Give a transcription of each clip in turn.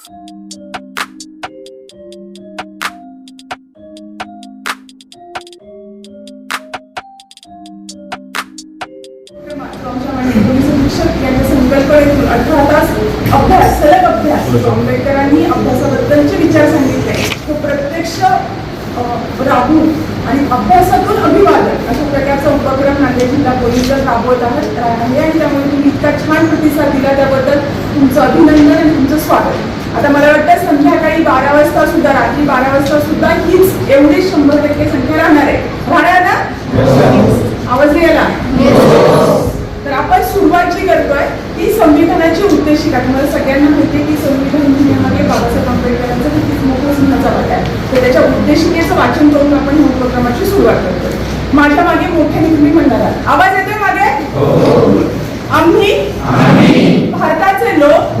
अठरा तास अभ्यास सलग अभ्यास आंबेडकरांनी अभ्यासाबद्दलचे विचार सांगितले. तो प्रत्यक्ष राहून आणि अभ्यासातून अभिवादन. अशा प्रकारचा उपक्रम नांदेड जिल्हा पोलीस दल राबवत आहे आणि त्यामुळे तुम्ही इतका छान प्रतिसाद दिला त्याबद्दल तुमचं अभिनंदन आणि तुमचं स्वागत. आता मला वाटतं संध्याकाळी बारा वाजता सुद्धा रात्री बारा वाजता सुद्धा हीच एवढीच शंभर टक्के संख्या राहणार आहे. राहणार ना? आवाज यायला तर आपण सुरुवात जी करतोय. ती संविधानाची उद्देशिका तुम्हाला सगळ्यांना माहिती की संविधान लिहिण्यामागे बाबासाहेब आंबेडकरांचा किती मोठा सिंहाचा वाटा आहे. तर त्याच्या उद्देशिकेचं वाचन करून आपण ह्या उपक्रमाची सुरुवात करतोय. माझ्या मागे मोठ्याने तुम्ही म्हणणार आहात. आवाज येतोय मागे? आम्ही भारताचे लोक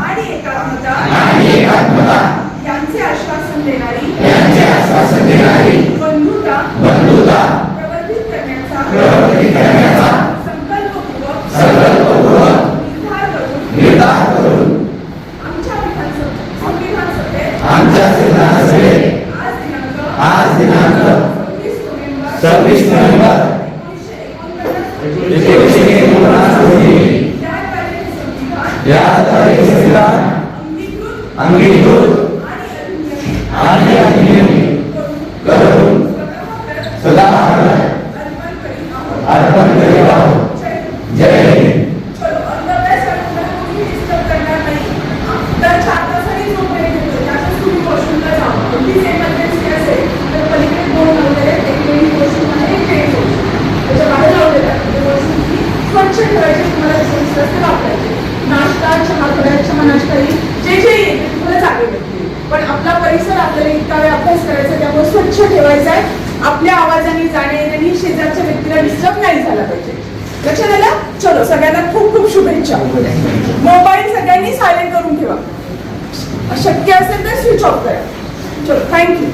सव्वीस नोव्हेंबर एकोणीसशे एकोणपन्नास रोजी या तारखेचे अंगीकृत. आणि ठेवायचं आहे आपल्या आवाजाने जाणे येण्याने शेजारच्या व्यक्तीला डिस्टर्ब नाही झाला पाहिजे. लक्षात आलं चलो सगळ्यांना खूप खूप शुभेच्छा. मोबाईल सगळ्यांनी सायलेंट करून ठेवा. शक्य असेल तर स्विच ऑफ करा. चलो थँक्यू